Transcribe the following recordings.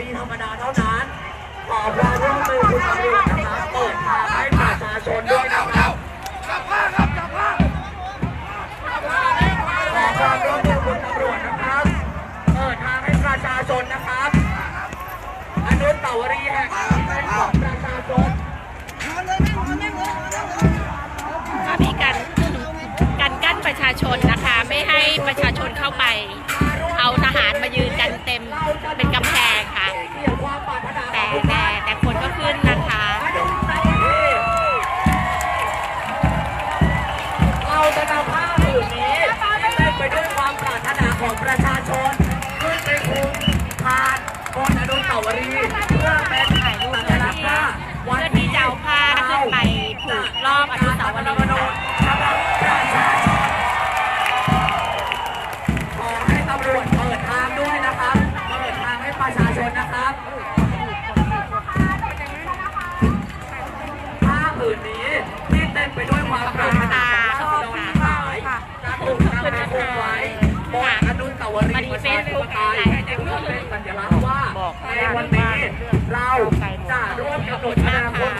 รีธรรมดาเท่านั้นขอความร่วมมือคุณตำรวจนะครับเปิดทางให้ประชาชนด้วยนะครับกลับมาครับกลับมาขอความร่วมมือคุณตำรวจนะครับเปิดทางให้ประชาชนนะครับอนุสาวรีย์แห่งนี้เป็นของประชาชนก็มีการการกั้นประชาชน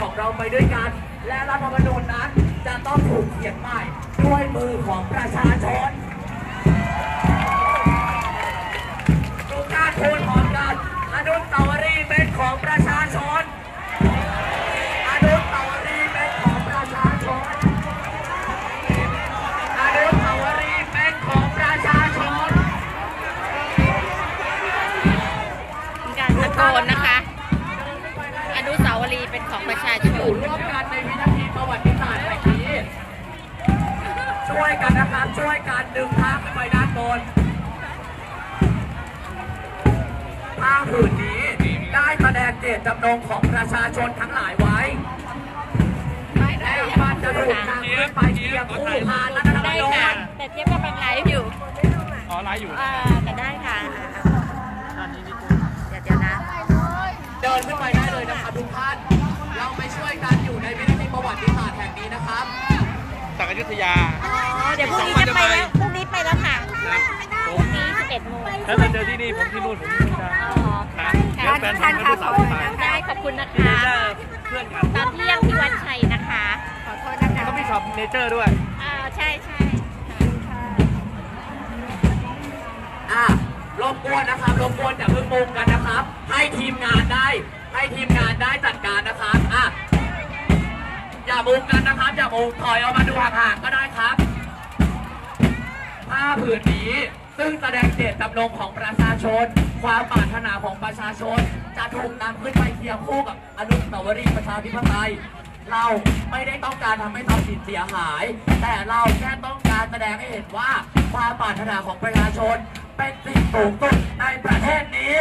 ของเราไปด้วยกัน และรัฐธรรมนูญนั้นจะต้องถูกเขียนใหม่ด้วยมือของประชาชน กันนะครับ ช่วยกันดึงภาพขึ้นไปด้านบนภาพผืนนี้ได้แสดงเจตจำนงของประชาชนทั้งหลายไว้และมันจะถูกนำขึ้นไปเคียงคู่พานรัฐธรรมได้นูค่ะ ญแต่เทียบกำลังไลฟ์อยู่อ๋อไลฟ์อยู่อ่าแต่ได้ค่ะอันนี้นิดนึงเดี๋ยวเดี๋ยวนะ เดินขึ้นไปได้เลยนะครับทุกท่าน เราไปช่วยกันอยู่ในวินาทีประวัติศาสตร์แห่งนี้นะครับ จากอยุธยาอ๋อเดี๋ยวพรุ่งนี้จะไปแล้ว พรุ่งนี้ไปแล้วค่ะครับผพมรุ่งนี้11โมงถ้ามาเจอที่นี่ผมที่นู่นผมที่นู่นได้อ๋อครับเดี๋ยวแฟนผมเป็นผู้สาวผู้ชายได้ขอบคุณนะเดี๋ยวคะจะเพื่อนกันตอนเที่ยงที่วัดชัยนะคะขอโทษนะคะก็มีช็อปเนเจอร์ด้วย อ่าใช่ใช่อะรบกวนนะครับรบกวนอย่าเพิ่งมุงกันนะครับ ให้ทีมงานได้ ให้ทีมงานได้จัดการนะครับอะ อย่ามุงกันนะครับ อย่ามุงถอยออกมาดูห่างๆก็ได้ครับผ้าผืนนี้ซึ่งแสดงเจตจำนงของประชาชน ความปรารถนาของประชาชน จะถูกนำขึ้นไปเคียงคู่กับอนุสาวรีย์ประชาธิปไตยเราไม่ได้ต้องการทำให้ทรัพย์สินเสียหาย แต่เราแค่ต้องการแสดงให้เห็นว่าความปรารถนาของประชาชน เป็นสิ่งสูงสุดในประเทศนี้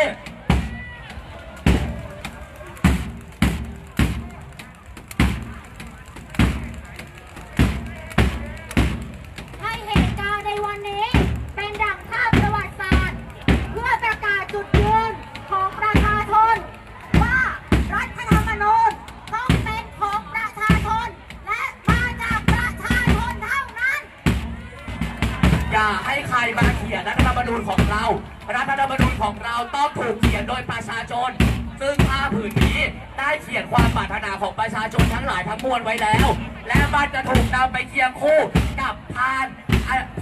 ในวันนี้เป็นดั่งภาพประวัติศาสตร์ เพื่อประกาศจุดยืนของประชาชน ว่ารัฐธรรมนูญต้องเป็นของประชาชน และมาจากประชาชนเท่านั้น อย่าให้ใครมาเขียนรัฐธรรมนูญของเรา รัฐธรรมนูญของเราต้องถูกเขียนโดยประชาชน ซึ่งผ้าผืนนี้ได้เขียนความปรารถนาของประชาชนทั้งหลายทั้งมวลไว้แล้ว และมันจะถูกนำไปเคียงคู่กับพาน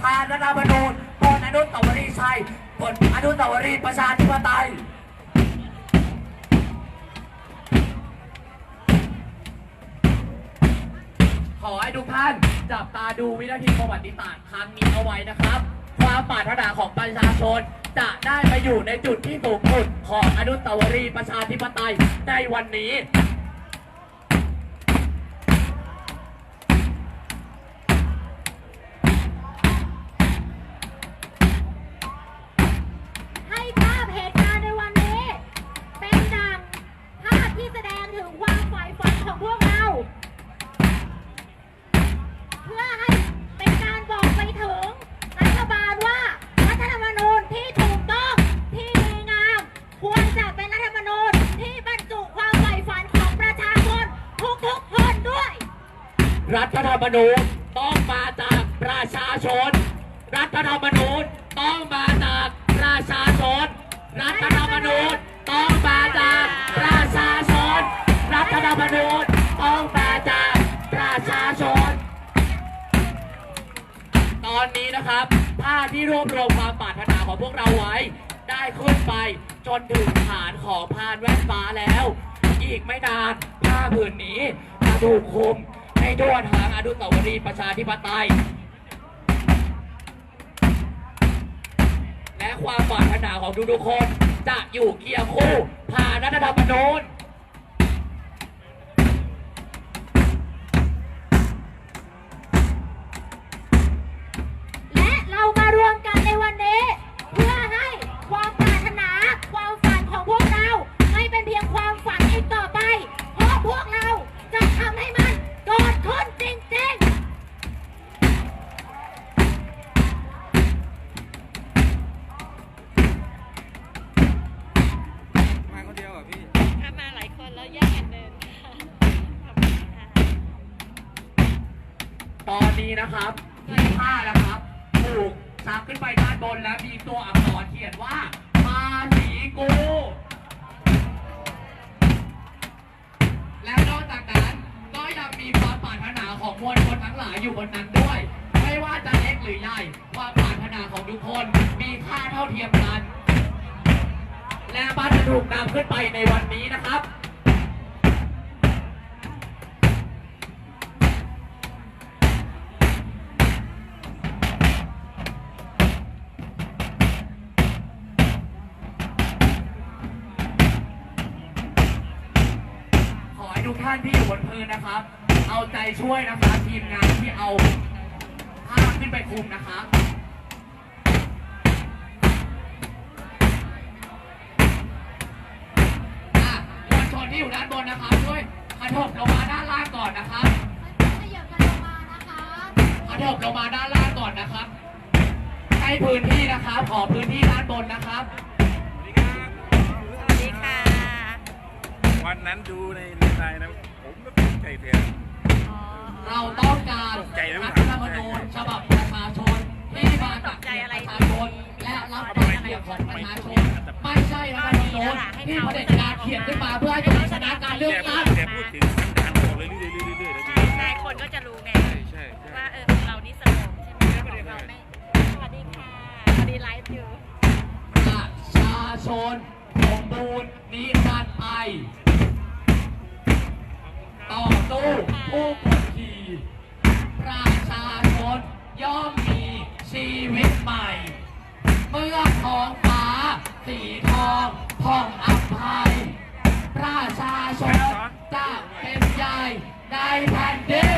อะพานรัฐธรรมนูญบนอนุสาวรีย์ชัยบนอนุสาวรีย์ประชาธิปไตยขอให้ทุกท่านจับตาดูวินาทีประวัติศาสตร์ครั้งนี้เอาไว้นะครับ ความปรารถนาของประชาชนจะได้ไปอยู่ในจุดที่สูงสุดของอนุสาวรีย์ประชาธิปไตยในวันนี้ เองพวกเราไว้ ได้ขึ้นไป จนถึงฐานของพานแว่นฟ้าแล้ว อีกไม่นานผ้าผืนนี้จะถูกคุมให้ทั่วทางอนุสาวรีย์ประชาธิปไตย และความปรารถนาของทุกๆคนจะอยู่เคียงคู่ผ่านรัฐธรรมนูญ แล้วแยกกันเดินค่ะขอบคุณค่ะตอนนี้นะครับที่ผ้านะครับ ถูกซักขึ้นไปด้านบนและมีตัวอักษรเขียนว่าภาษีกู และนอกจากนั้นก็ยังมีความปรารถนาของมวลชนทั้งหลายอยู่บนนั้นด้วย ไม่ว่าจะเล็กหรือใหญ่ความปรารถนาของทุกคนมีค่าเท่าเทียมกันและมันจะถูกนำขึ้นไปในวันนี้นะครับ ช่วยนะครับทีมงานที่เอาผ้าขึ้นไปคลุมนะครับอะมวลชนที่อยู่ด้านบนนะครับช่วยกระเถิบลงมาด้านล่างก่อนนะครับขยับกันลงมานะคะกระเถิบลงมาด้านล่างก่อนนะครับให้พื้นที่นะครับขอพื้นที่ด้านบนนะครับ สวัสดีค่ะ วันนั้นดูในในไลน์นะ ผมก็ตกใจแทนอ๋อ เราต้องการรัฐธรรมนูญฉบับประชาชนที่มาจากตกใจอะไรประชาชนและรับความเกียวของประชาชน ไม่ใช่รัฐธรรมนูญที่เผด็จการเขียนขึ้นมาเพื่อให้ตัวเองชนะการเลือกตั้งแต่พูดถึงสันดานบอกเลยเรื่อยๆเรื่อยๆเรื่อยๆใช่ใช่คนก็จะรู้ไงว่าเออของเรานี่สงบใช่ไหมของเราไม่สวัสดีค่ะสวัสดีไลฟ์อยู่ประชาชนสมบูรณ์นิรันดร์ไปต่อสู้ผู้ก ดขี่ประชาชนย่อมมีชีวิตใหม่ เมื่อท้องฟ้าสีทองผ่องอับภัยประชาชนจะเป็นใหญ่ในแผ่นดิน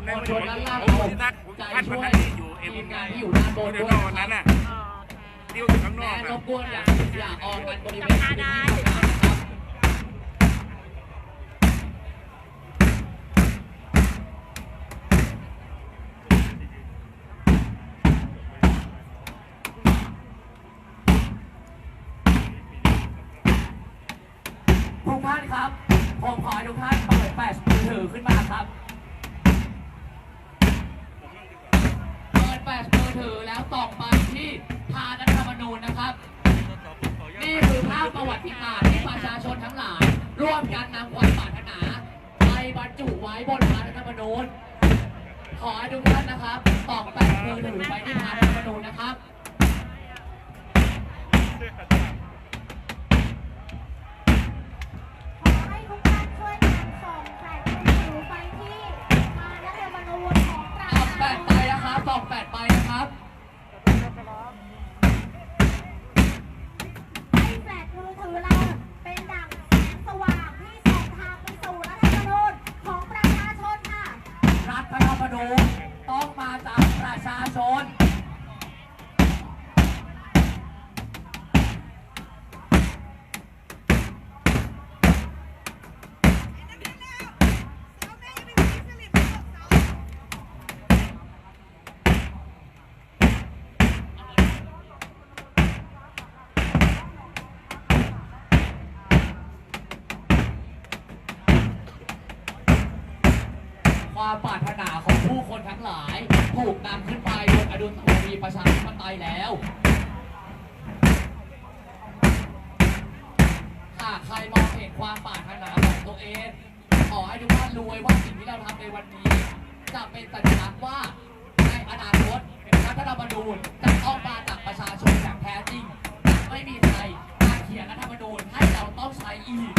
ำได้วมลชผนมด้านล่างผมที่นัดผมพัดวันนั้นที่อยู่เอ็มทีมงานที่อยู่ด้านบนเดียวยวันนั้นน่ะเที่ยวอยู่ข้างนอกและอะรบกวนอย่าอย่าออกกันบริเวณพื้นที่ของเรานะครับทุกท่านครับ ผมขอให้ทุกท่านเปิดแฟลชมือถือขึ้นมาครับ เปิดแฟ ลชมือถือแล้วส่องไปที่ทานรัฐธรรมนูญนะครับ นี่คือภาพประวัติศาสตร์ที่ประชาชนทั้งหลาย ร่วมกันนำความปรารถนาไปบรรจุไว้บนทานรัฐธรรมนูญ ขอให้ทุกท่านนะครับส่องแฟลชมือถือไปที่ทานรัฐธรรมนูญนะครับ ความปรารถนาของผู้คนทั้งหลาย ถูกนำขึ้นไปบนอดุลยมีประชาธิปไตยแล้วหากใครมองเห็นความปรารถนาของตัวเอง ขอให้ทุกท่านรวยว่าสิ่งที่เราทำในวันนี้ จะเป็นสัญลักษณ์ว่าในอนาคตรัฐธรรมนูญจะต้องมาจากประชาชนอย่างแท้จริง ไม่มีใครมาเขียนรัฐธรรมนูญให้เราต้องใช้อีก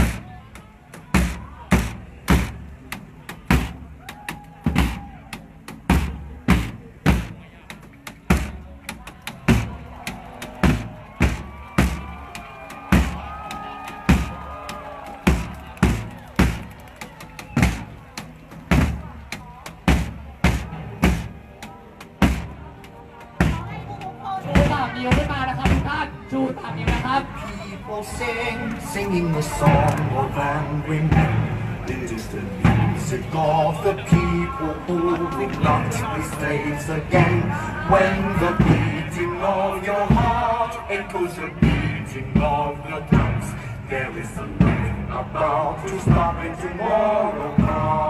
People sing, singing the song of angry men. It is the music of the people who will not be slaves again. When the beating of your heart echoes the beating of the drums, there is something about to stop and tomorrow comes.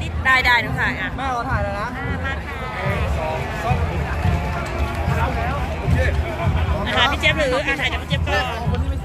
น์ให้พี่นิดได้ได้หนูถ่ายอะแม่ขอถ่ายเลยนะมาค่ะนะคะพี่เจี๊ยบหรืออะถ่ายกับพี่เจี๊ยบก่อนคนที่ไม่